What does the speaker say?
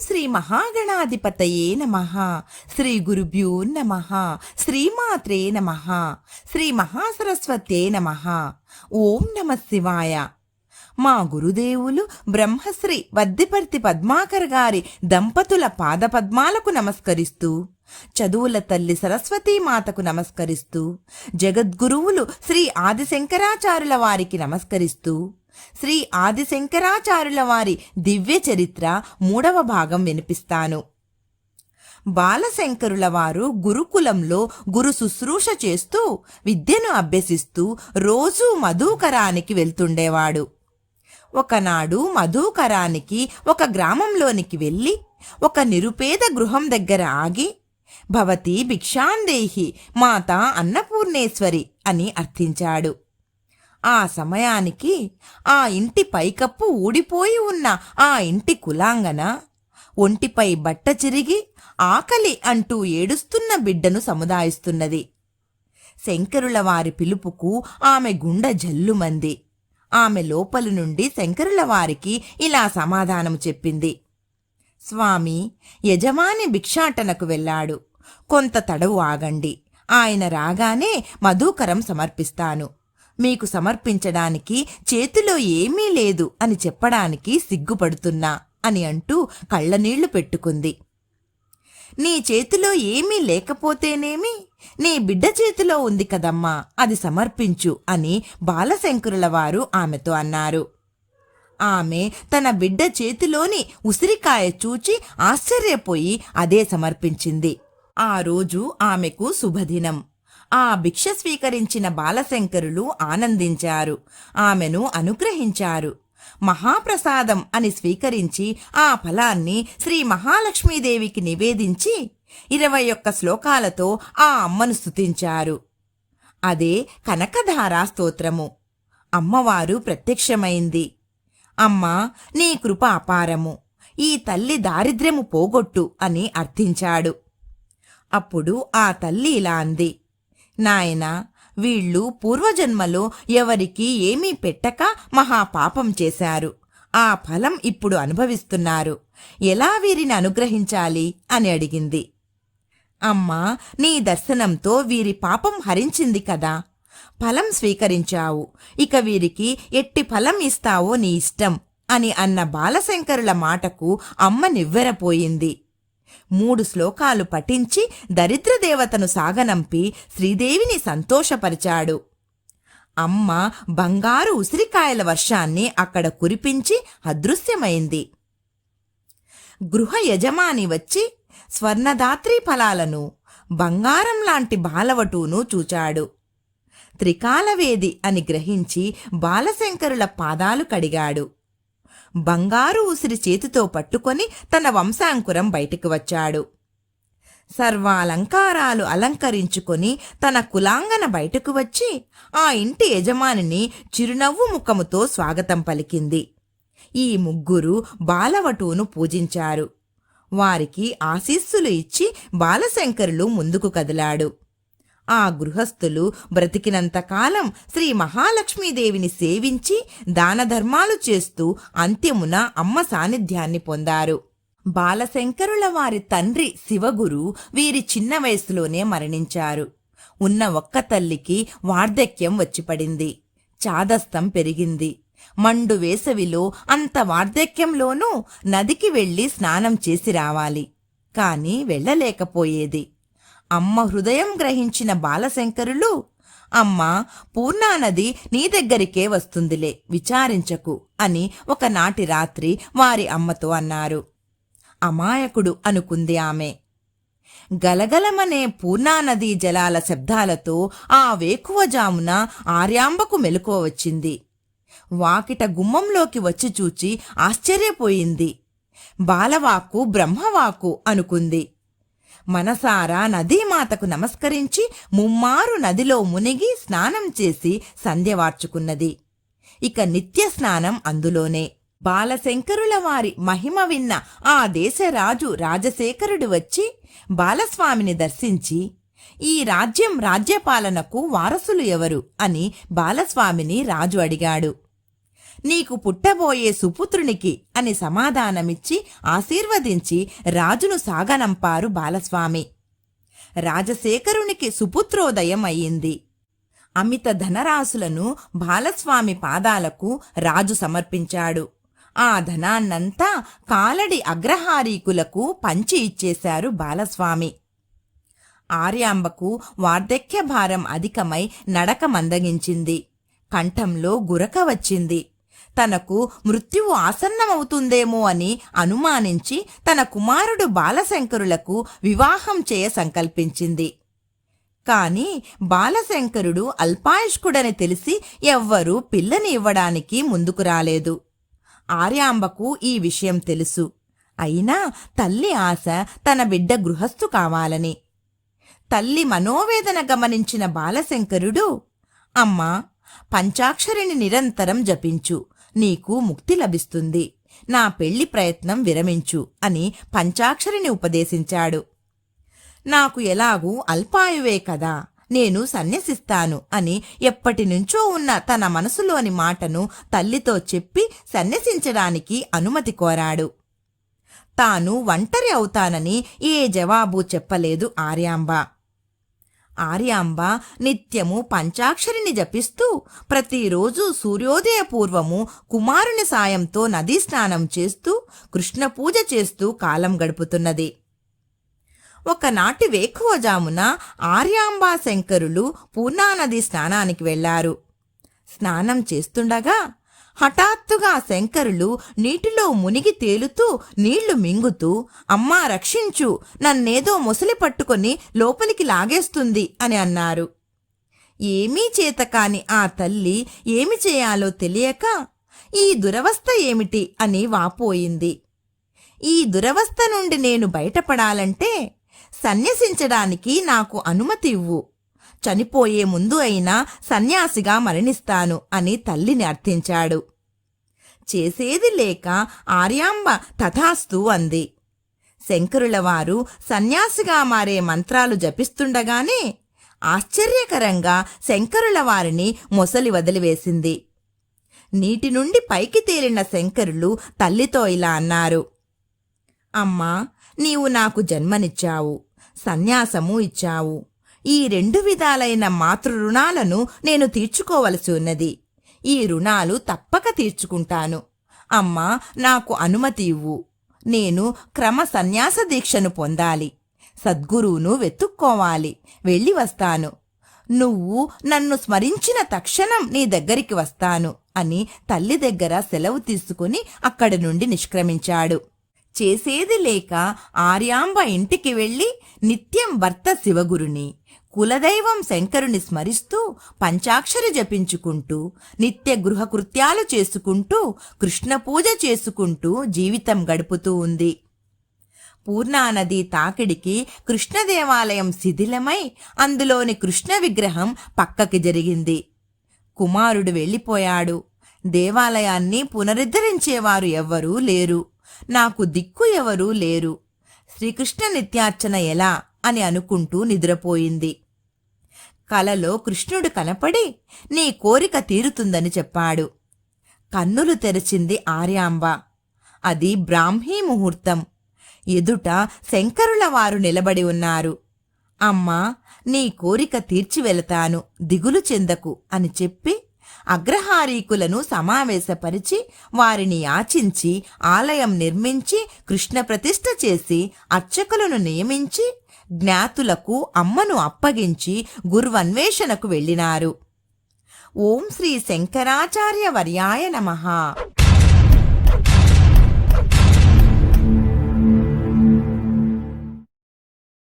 శ్రీ మహాగణాధిపతయే నమ. శ్రీ గురుభ్యో నమ. శ్రీమాత్రే నమ. శ్రీ మహాసరస్వతే నమ. ఓం నమ శివాయ. మా గురుదేవులు బ్రహ్మశ్రీ వద్దిపర్తి పద్మాకర్ గారి దంపతుల పాదపద్మాలకు నమస్కరిస్తూ చదువుల తల్లి సరస్వతీమాతకు నమస్కరిస్తూ జగద్గురువులు శ్రీ ఆదిశంకరాచార్యుల వారికి నమస్కరిస్తూ శ్రీ ఆదిశంకరాచార్యుల వారి దివ్య చరిత్ర మూడవ భాగం వినిపిస్తాను. బాలశంకరుల వారు గురుకులంలో గురు శుశ్రూష చేస్తూ విద్యను అభ్యసిస్తూ రోజూ మధుకరానికి వెళ్తుండేవాడు. ఒకనాడు మధుకరానికి ఒక గ్రామంలోనికి వెళ్ళి ఒక నిరుపేద గృహం దగ్గర ఆగి భవతి భిక్షాందేహి మాత అన్నపూర్ణేశ్వరి అని అర్థించాడు. ఆ సమయానికి ఆ ఇంటి పైకప్పు ఊడిపోయి ఉన్న ఆ ఇంటి కులాంగన ఒంటిపై బట్ట చిరిగి ఆకలి అంటూ ఏడుస్తున్న బిడ్డను సముదాయిస్తున్నది. శంకరుల వారి పిలుపుకు ఆమె గుండె జల్లుమంది. ఆమె లోపలి నుండి శంకరుల వారికి ఇలా సమాధానం చెప్పింది. స్వామి యజమాని భిక్షాటనకు వెళ్ళాడు. కొంత తడవు ఆగండి. ఆయన రాగానే మధుకరం సమర్పిస్తాను. మీకు సమర్పించడానికి చేతిలో ఏమీ లేదు అని చెప్పడానికి సిగ్గుపడుతున్నా అని అంటూ కళ్ళనీళ్ళు పెట్టుకుంది. నీ చేతిలో ఏమీ లేకపోతేనేమి? నీ బిడ్డ చేతిలో ఉంది కదమ్మా అది సమర్పించు అని బాలశంకరుల వారు ఆమెతో అన్నారు. ఆమె తన బిడ్డ చేతిలోని ఉసిరికాయ చూచి ఆశ్చర్యపోయి అదే సమర్పించింది. ఆ రోజు ఆమెకు శుభదినం. ఆ భిక్ష స్వీకరించిన బాలశంకరులు ఆనందించారు. ఆమెను అనుగ్రహించారు. మహాప్రసాదం అని స్వీకరించి ఆ ఫలాన్ని శ్రీ మహాలక్ష్మీదేవికి నివేదించి ఇరవై ఒక్క శ్లోకాలతో ఆ అమ్మను స్తుతించారు. అదే కనకధారా స్తోత్రము. అమ్మవారు ప్రత్యక్షమైంది. అమ్మా నీ కృప అపారము. ఈ తల్లి దారిద్ర్యము పోగొట్టు అని అర్థించాడు. అప్పుడు ఆ తల్లి ఇలా అంది. నాయనా వీళ్ళు పూర్వజన్మలో ఎవరికి ఏమీ పెట్టక మహాపాపం చేశారు. ఆ ఫలం ఇప్పుడు అనుభవిస్తున్నారు. ఎలా వీరిని అనుగ్రహించాలి? అని అడిగింది. అమ్మా నీ దర్శనంతో వీరి పాపం హరించింది కదా. ఫలం స్వీకరించావు. ఇక వీరికి ఎట్టి ఫలం ఇస్తావో నీ ఇష్టం అని అన్న బాలశంకరుల మాటకు అమ్మ నివ్వెరపోయింది. మూడు శ్లోకాలు పఠించి దరిద్రదేవతను సాగనంపి శ్రీదేవిని సంతోషపరిచాడు. అమ్మ బంగారు ఉసిరికాయల వర్షాన్ని అక్కడ కురిపించి అదృశ్యమైంది. గృహ యజమాని వచ్చి స్వర్ణదాత్రి ఫలాలను బంగారం లాంటి బాలవటూను చూచాడు. త్రికాలవేది అని గ్రహించి బాలశంకరుల పాదాలు కడిగాడు. బంగారు ఉసిరి చేతితో పట్టుకొని తన వంశాంకురం బయటికి వచ్చాడు. సర్వాలంకారాలు అలంకరించుకొని తన కులాంగన బయటకు వచ్చి ఆ ఇంటి యజమానిని చిరునవ్వు ముఖముతో స్వాగతం పలికింది. ఈ ముగ్గురు బాలవటువును పూజించారు. వారికి ఆశీస్సులు ఇచ్చి బాలశంకరులు ముందుకు కదిలాడు. ఆ గృహస్థులు బ్రతికినంతకాలం శ్రీ మహాలక్ష్మీదేవిని సేవించి దానధర్మాలు చేస్తూ అంత్యమున అమ్మ సాన్నిధ్యాన్ని పొందారు. బాలశంకరుల వారి తండ్రి శివగురు వీరి చిన్న వయసులోనే మరణించారు. ఉన్న ఒక్క తల్లికి వార్ధక్యం వచ్చిపడింది. చాదస్తం పెరిగింది. మండు వేసవిలో అంత వార్ధక్యంలోనూ నదికి వెళ్ళి స్నానం చేసి రావాలి. కాని వెళ్ళలేకపోయేది. అమ్మ హృదయం గ్రహించిన బాలశంకరులు అమ్మ పూర్ణానది నీ దగ్గరికే వస్తుందిలే విచారించకు అని ఒకనాటి రాత్రి వారి అమ్మతో అన్నారు. అమాయకుడు అనుకుంది ఆమె. గలగలమనే పూర్ణానదీ జలాల శబ్దాలతో ఆ వేకువజామున ఆర్యాంబకు మెలకువ వచ్చింది. వాకిట గుమ్మంలోకి వచ్చి చూచి ఆశ్చర్యపోయింది. బాలవాకు బ్రహ్మవాకు అనుకుంది. మనసారా నదీమాతకు నమస్కరించి ముమ్మారు నదిలో మునిగి స్నానం చేసి సంధ్యవార్చుకున్నది ఇక నిత్య స్నానం అందులోనే. బాలశంకరుల వారి మహిమ విన్న ఆ దేశరాజు రాజశేఖరుడు వచ్చి బాలస్వామిని దర్శించి ఈ రాజ్యం రాజ్యపాలనకు వారసులు ఎవరు? అని బాలస్వామిని రాజు అడిగాడు. నీకు పుట్టబోయే సుపుత్రునికి అని సమాధానమిచ్చి ఆశీర్వదించి రాజును సాగనంపారు బాలస్వామి. రాజశేఖరునికి సుపుత్రోదయం అయ్యింది అమిత ధనరాశులను బాలస్వామి పాదాలకు రాజు సమర్పించాడు. ఆ ధనాన్నంతా కాలడి అగ్రహారీకులకు పంచి ఇచ్చేశారు బాలస్వామి. ఆర్యాంబకు వార్ధక్య భారం అధికమై నడక మందగించింది కంఠంలో గురక వచ్చింది. తనకు మృత్యువు ఆసన్నమవుతుందేమో అని అనుమానించి తన కుమారుడు బాలశంకరులకు వివాహం చేయ సంకల్పించింది. కాని బాలశంకరుడు అల్పాయుష్కుడని తెలిసి ఎవ్వరూ పిల్లని ఇవ్వడానికి ముందుకు రాలేదు. ఆర్యాంబకు ఈ విషయం తెలుసు. అయినా తల్లి ఆశ తన బిడ్డ గృహస్థు కావాలని. తల్లి మనోవేదన గమనించిన బాలశంకరుడు అమ్మా పంచాక్షరిని నిరంతరం జపించు. నీకు ముక్తి లభిస్తుంది. నా పెళ్ళి ప్రయత్నం విరమించు అని పంచాక్షరిని ఉపదేశించాడు. నాకు ఎలాగూ అల్పాయువే కదా నేను సన్యసిస్తాను అని ఎప్పటినుంచో ఉన్న తన మనసులోని మాటను తల్లితో చెప్పి సన్యసించడానికి అనుమతి కోరాడు. తాను ఒంటరి అవుతానని ఏ జవాబు చెప్పలేదు ఆర్యాంబ. ఆర్యాంబ నిత్యము పంచాక్షరిని జపిస్తూ ప్రతిరోజు సూర్యోదయ పూర్వము కుమారుని సాయంతో నదీ స్నానం చేస్తూ కృష్ణ పూజ చేస్తూ కాలం గడుపుతున్నది. ఒకనాటి వేకువజామున ఆర్యాంబా శంకరులు పూర్ణానది స్నానానికి వెళ్ళారు. స్నానం చేస్తుండగా హఠాత్తుగా శంకరులు నీటిలో మునిగి తేలుతూ నీళ్ళు మింగుతూ అమ్మా రక్షించు నన్నేదో మొసలి పట్టుకొని లోపలికి లాగేస్తుంది అని అన్నారు. ఏమీ చేతకాని ఆ తల్లి ఏమి చేయాలో తెలియక ఈ దురవస్థ ఏమిటి? అని వాపోయింది. ఈ దురవస్థ నుండి నేను బయటపడాలంటే సన్యసించడానికి నాకు అనుమతి ఇవ్వు. చనిపోయే ముందు అయినా సన్యాసిగా మరణిస్తాను అని తల్లిని అర్థించాడు. చేసేది లేక ఆర్యాంబ తథాస్తు అంది. శంకరుల వారు సన్యాసిగా మారే మంత్రాలు జపిస్తుండగానే ఆశ్చర్యకరంగా శంకరుల వారిని మొసలి వదిలివేసింది. నీటి నుండి పైకి తేలిన శంకరులు తల్లితో ఇలా అన్నారు అమ్మా నీవు నాకు జన్మనిచ్చావు సన్యాసము ఇచ్చావు. ఈ రెండు విధాలైన మాతృ రుణాలను నేను తీర్చుకోవలసి ఉన్నది. ఈ రుణాలు తప్పక తీర్చుకుంటాను. అమ్మా నాకు అనుమతి ఇవ్వు. నేను క్రమ సన్యాస దీక్షను పొందాలి. సద్గురువును వెతుక్కోవాలి. వెళ్ళి వస్తాను. నువ్వు నన్ను స్మరించిన తక్షణం నీ దగ్గరికి వస్తాను అని తల్లి దగ్గర సెలవు తీసుకుని అక్కడి నుండి నిష్క్రమించాడు. చేసేది లేక ఆర్యాంబ ఇంటికి వెళ్ళి నిత్యం భర్త శివగురుని. కులదైవం శంకరుని స్మరిస్తూ పంచాక్షరి జపించుకుంటూ నిత్య గృహకృత్యాలు చేసుకుంటూ కృష్ణ పూజ చేసుకుంటూ జీవితం గడుపుతూ ఉంది. పూర్ణానది తాకిడికి కృష్ణదేవాలయం శిథిలమై అందులోని కృష్ణ విగ్రహం పక్కకి జరిగింది. కుమారుడు వెళ్ళిపోయాడు. దేవాలయాన్ని పునరుద్ధరించేవారు ఎవ్వరూ లేరు. నాకు దిక్కు ఎవరూ లేరు. శ్రీకృష్ణ నిత్యార్చన ఎలా అని అనుకుంటూ నిద్రపోయింది. కలలో కృష్ణుడు కనపడి నీ కోరిక తీరుతుందని చెప్పాడు. కన్నులు తెరిచింది ఆర్యాంబ. అది బ్రాహ్మీ ముహూర్తం. ఎదుట శంకరుల వారు నిలబడి ఉన్నారు. అమ్మా నీ కోరిక తీర్చి వెళతాను దిగులు చెందకు అని చెప్పి అగ్రహారీకులను సమావేశపరిచి వారిని యాచించి ఆలయం నిర్మించి కృష్ణ ప్రతిష్ఠ చేసి అర్చకులను నియమించి జ్ఞాతులకు అమ్మను అప్పగించి గుర్వన్వేషణకు వెళ్ళినారు. ఓం శ్రీ శంకరాచార్య వర్యాయ నమః.